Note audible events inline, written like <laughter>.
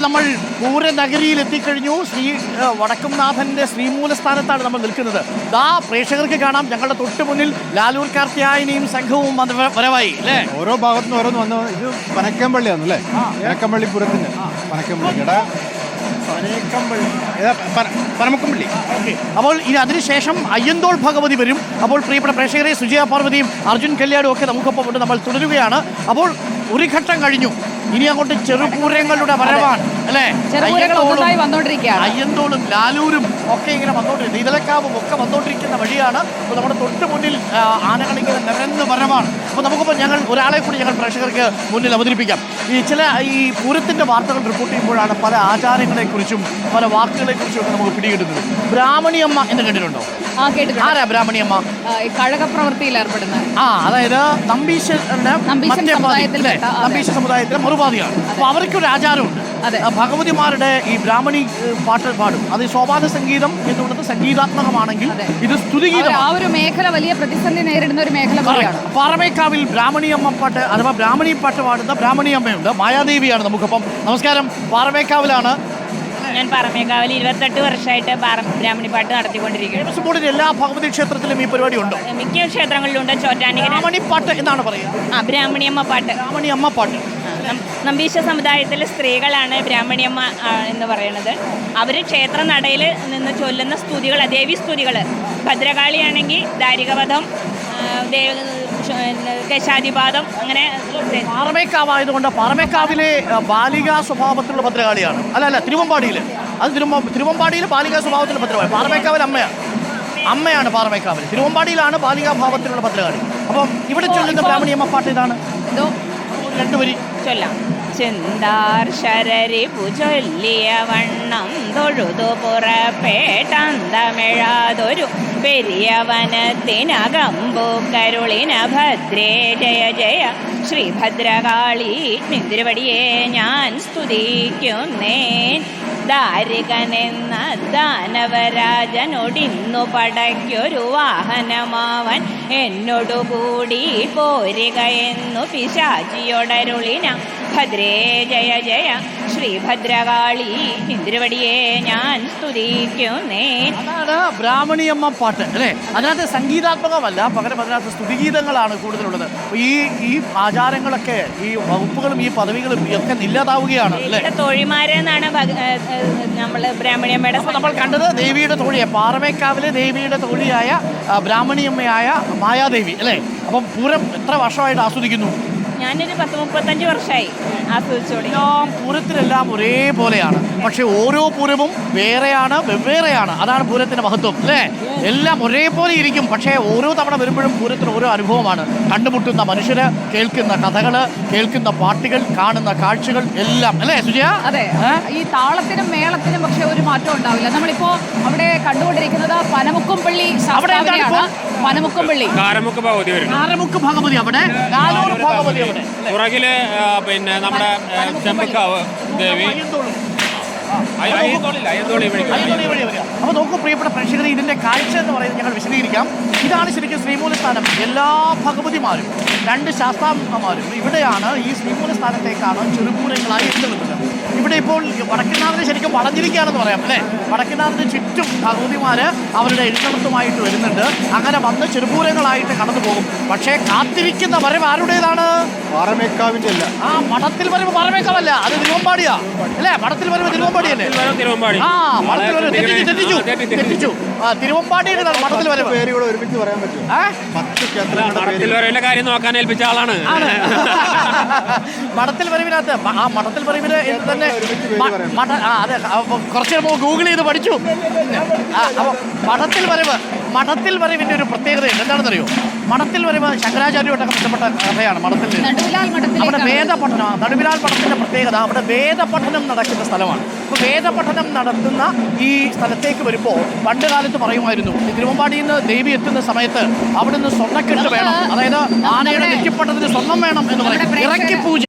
നമ്മൾ പൂരനഗരിയിൽ എത്തിക്കഴിഞ്ഞു. ശ്രീ വടക്കുംനാഥന്റെ വടക്കുംനാഥന്റെ ശ്രീമൂലസ്ഥാനത്താണ് നമ്മൾ നിൽക്കുന്നത്. ദാ പ്രേക്ഷകർക്ക് കാണാം. ഞങ്ങളുടെ തൊട്ട് മുന്നിൽ ലാലൂർ കാർത്തിയായനിയും സംഘവും വന്ന് വരവായി അല്ലേ? ഓരോ ഭാഗത്തുനിന്ന് ഓരോന്ന് വന്ന് ഇത് പനക്കമ്പള്ളിയാണ് അല്ലേ? പനക്കമ്പള്ളി പുരത്തിന് പനക്കമ്പള്ളി എടാ. ഏതാ? പന- അപ്പോൾ ഇനി അതിനുശേഷം അയ്യന്തോൾ ഭഗവതി വരും. അപ്പോൾ പ്രിയപ്പെട്ട പ്രേക്ഷകരെ സുജയ പാർവതിയും അർജുൻ കല്യാണും ഒക്കെ നമുക്കൊപ്പം ഉണ്ട്. നമ്മൾ തുടരുകയാണ്. അപ്പോൾ ഒരു ഘട്ടം കഴിഞ്ഞു. ഇനി അങ്ങോട്ട് ചെറുപൂരങ്ങളുടെ വരവാണ് അല്ലേ? അയ്യന്തോളും- ലാലൂരും ഒക്കെ ഇങ്ങനെ വന്നോണ്ടിരിക്കുന്നത് ഇതലക്കാവും ഒക്കെ വന്നോണ്ടിരിക്കുന്ന വഴിയാണ് അപ്പോൾ നമ്മുടെ തൊട്ട് മുന്നിൽ ആനകൾ ആനകളിങ്ങനെ നിറഞ്ഞ വരവാണ്. അപ്പോൾ നമുക്കിപ്പോൾ ഞങ്ങൾ ഒരാളെ കൂടി ഞങ്ങൾ പ്രേക്ഷകർക്ക് മുന്നിൽ അവതരിപ്പിക്കാം. ഈ ചില ഈ പൂരത്തിന്റെ വാർത്തകൾ റിപ്പോർട്ട് ചെയ്യുമ്പോഴാണ് പല ആചാരങ്ങളെക്കുറിച്ചും പല വാക്കുകളെക്കുറിച്ചും ഒക്കെ നമുക്ക് പിടികിട്ടുന്നത്. ബ്രാഹ്മണിയമ്മ എന്ന് കേട്ടിട്ടുണ്ട്? ആരാ ബ്രാഹ്മണിയമ്മ ആ, ഈ കഴക പ്രവൃത്തിയിൽ ഏർപ്പെടുന്നത്. ആ അതായത് നമ്പീശൻ മറ്റേ പാതി, സമുദായത്തിൽപ്പെട്ട, ഇല്ലേ? അതെ. നമ്പീശ സമുദായത്തിലെ മറുപാതിയാണ്. അപ്പൊ അവർക്കൊരു ആചാരമുണ്ട്. ഭഗവതിമാരുടെ ഈ ബ്രാഹ്മണി പാട്ട് പാടും. അത് സ്വാഭാവിക സംഗീതം എന്ന് പറയുന്നത് സംഗീതാത്മകമാണെങ്കിൽ ഇത് സ്തുതിഗീതം ആ ഒരു മേഖല വലിയ പ്രതിസന്ധി നേരിടുന്ന ഒരു മേഖല പാറമേക്കാവിൽ ബ്രാഹ്മണിയമ്മ പാട്ട് അഥവാ ബ്രാഹ്മണി പാട്ട് പാടുന്ന ബ്രാഹ്മണി അമ്മയുണ്ട്. മായാദേവിയാണ് നമുക്കിപ്പം. നമസ്കാരം. പാറമേക്കാവിലാണ് ഞാൻ പറമേക്കാവിൽ ഇരുപത്തെട്ട് വർഷമായിട്ട് ബ്രാഹ്മണി പാട്ട് നടത്തിക്കൊണ്ടിരിക്കുന്നു ദേവസ്വം ബോർഡിന്റെ എല്ലാ ഭഗവതി ക്ഷേത്രത്തിലും ഈ പരിപാടി ഉണ്ടോ മിക്ക ക്ഷേത്രങ്ങളിലുണ്ട്. ചോറ്റാനിക്കര. ബ്രാഹ്മണി പാട്ട് എന്നാണ് പറയുക ആ ബ്രാഹ്മണിയമ്മ പാട്ട്. ബ്രാഹ്മണിയമ്മ പാട്ട്. ആ, നം- നമ്പീശ സമുദായത്തിലെ സ്ത്രീകളാണ് ബ്രാഹ്മണിയമ്മ ആ, എന്ന് പറയുന്നത് അവർ ക്ഷേത്ര നടയിൽ നിന്ന് ചൊല്ലുന്ന സ്തുതികൾ ദേവി സ്തുതികൾ ഭദ്രകാളിയാണെങ്കിൽ ദാരികവധം ആ, കേശാദിപാദം അങ്ങനെ പാറമേക്കാവായതുകൊണ്ട് പാറമേക്കാവിലെ ബാലികാ സ്വഭാവത്തിലുള്ള പത്രകാളിയാണ് അല്ല അല്ല തിരുവമ്പാടിയിൽ അത് തിരുവ തിരുവമ്പാടിയിൽ ബാലികാ സ്വഭാവത്തിലുള്ള ഭദ്രകാളി. പാറമേക്കാവിൽ അമ്മയാണ് അമ്മയാണ് പാറമേക്കാവിൽ. തിരുവമ്പാടിയിലാണ് ബാലികാ ഭാവത്തിലുള്ള പത്രകാളി അപ്പം ഇവിടെ ചൊല്ലുന്ന ബ്രാഹ്മണിയമ്മ പാട്ട് ഇതാണ്? രണ്ടുപേരി. ചൊല്ലാം. ചെന്താർ ശരരി ചൊല്ലിയ വണ്ണം തൊഴുതു പുറപ്പെട്ടന്തമിഴാതൊരു പെരിയവനത്തിനകമ്പു കരുളിന ഭദ്രേ. ജയ ജയ. ശ്രീഭദ്രകാളി നിദ്രപടിയെ ഞാൻ സ്തുതിക്കുന്നേൻ. ദാരികനെന്ന ദാനവരാജനൊടിന്നു പടയ്ക്കൊരു വാഹനമാവൻ എന്നോടുകൂടി പോരുകയെന്നു പിശാചിയൊടരുളിന ഭദ്രേ ജയ ജയ. ശ്രീഭദ്രകാളി ഇന്ദ്രവടിയെ ഞാൻ സ്തുതിക്കുന്നേ. അതാണ് ബ്രാഹ്മണിയമ്മ പാട്ട് അല്ലേ? അതിനകത്ത് സംഗീതാത്മകമല്ല പകരം അതിനകത്ത് സ്തുതിഗീതങ്ങളാണ് കൂടുതലുള്ളത്. ഈ ഈ ആചാരങ്ങളൊക്കെ ഈ വകുപ്പുകളും ഈ പദവികളും ഒക്കെ ഇല്ലാതാവുകയാണ് അല്ലേ? തോഴിമാരെന്നാണ് നമ്മൾ ബ്രാഹ്മണിയമ്മയുടെ നമ്മൾ കണ്ടത് ദേവിയുടെ തോഴിയെ പാറമേക്കാവിലെ ദേവിയുടെ തോഴിയായ ബ്രാഹ്മണിയമ്മയായ മായാദേവി അല്ലേ? അപ്പം പൂരം എത്ര വർഷമായിട്ട് ആസ്വദിക്കുന്നു? ഞാനൊരു പത്ത് മുപ്പത്തഞ്ച് വർഷമായി ആസ്വദിച്ചോളി പൂരത്തിലെല്ലാം ഒരേപോലെയാണ്. പക്ഷെ ഓരോ പൂരവും വേറെയാണ് വെവ്വേറെയാണ്. അതാണ് പൂരത്തിന്റെ മഹത്വം അല്ലേ? എല്ലാം ഒരേപോലെ ഇരിക്കും. പക്ഷേ ഓരോ തവണ വരുമ്പോഴും പൂരത്തിന് ഓരോ അനുഭവമാണ്. കണ്ടുമുട്ടുന്ന മനുഷ്യര് കേൾക്കുന്ന കഥകൾ കേൾക്കുന്ന പാട്ടുകൾ കാണുന്ന കാഴ്ചകൾ എല്ലാം. അല്ലേ സുജയ? അതെ. ഈ താളത്തിനും മേളത്തിനും പക്ഷെ ഒരു മാറ്റം ഉണ്ടാവില്ല. നമ്മളിപ്പോ അവിടെ കണ്ടുകൊണ്ടിരിക്കുന്നത് പനമുക്കുംപള്ളി അവിടെ എന്താണ് ശാസ്താവിനെയാണ്. പനമുക്കുംപള്ളി. കാരമുക്ക് ഭഗവതി വരും ആരമുക്ക് ഭഗവതി അവിടെ? ഭഗവതി അവിടെ. പുറകിൽ പിന്നെ നമ്മുടെ ചെമ്പക്കാവ് ദേവി. അപ്പോൾ നോക്കൂ പ്രിയപ്പെട്ട പ്രേക്ഷകരെ ഇതിന്റെ കാഴ്ച എന്ന് പറയുന്നത് ഞങ്ങൾ വിശദീകരിക്കാം. ഇതാണ് ശരിക്കും ശ്രീമൂല സ്ഥാനം എല്ലാ ഭഗവതിമാരും രണ്ട് ശാസ്താംഗമാരും ഇവിടെയാണ് ഈ ശ്രീമൂല സ്ഥാനത്തേക്കാണ് ചെറുപൂരങ്ങളായി എത്തുന്നത്. ഇവിടെ ഇപ്പോൾ വടക്കനാഥന് ശരിക്കും വളഞ്ഞിരിക്കുകയാണെന്ന് പറയാം അല്ലേ? വടക്കനാഥന് ചുറ്റും ഭഗവതിമാർ അവരുടെ എഴുന്നള്ളത്തുമായിട്ട് വരുന്നുണ്ട്. അങ്ങനെ വന്ന് ചെറുപൂരങ്ങളായിട്ട് കടന്നു പോകും. പക്ഷേ കാത്തിരിക്കുന്ന വരവ് ആരുടേതാണ്? പാറമേക്കാവിന്റെ അല്ല ആ മഠത്തിൽ വരവ് പാറമേക്കാവല്ല. അത് തിരുവമ്പാടിയാ. അല്ലേ? മഠത്തിൽ വരവ് തിരുവമ്പാടി ആ മഠത്തിൽ വരവ് തെറ്റിച്ചു തെറ്റിച്ചു തിരുവമ്പാടിയുടെ മഠത്തിൽ വരവ്. പേര് ഒരുമിച്ച് പറയാൻ ക്ഷേത്രങ്ങളുടെ മഠത്തിൽ വരവിന്റെ കാര്യം നോക്കാൻ ഏൽപ്പിച്ച ആളാണ്. മഠത്തിൽ <laughs> വരവിനകത്ത് ആ മഠത്തിൽ വരവിന് തന്നെ മഠ ആ അതെ കുറച്ച് നമ്മൾ ഗൂഗിൾ ചെയ്ത് പഠിച്ചു. ആ, അപ്പൊ മഠത്തിൽ വരവ് മഠത്തിൽ വരവിന്റെ ഒരു പ്രത്യേകതയുണ്ട്. എന്താണെന്നറിയോ? മഠത്തിൽ വരവ് ശങ്കരാചാര്യമായിട്ടൊക്കെ ബന്ധപ്പെട്ട കഥയാണ് മഠത്തിൽ നിന്ന്. അവിടെ വേദപഠനം നടുവിലാൽ പഠനത്തിന്റെ പ്രത്യേകത അവിടെ വേദപഠനം നടക്കുന്ന സ്ഥലമാണ്. അപ്പോൾ വേദപഠനം നടത്തുന്ന ഈ സ്ഥലത്തേക്ക് വരുമ്പോൾ പണ്ട് കാലത്ത് പറയുമായിരുന്നു തിരുവമ്പാടിയിൽ നിന്ന് ദേവി എത്തുന്ന സമയത്ത് അവിടുന്ന് സ്വർണക്കെട്ട് വേണം. അതായത് ആനയുടെ നെറ്റിപ്പട്ടത്തിന് സ്വർണം വേണം എന്ന് പറയും. ഇറക്കി പൂജ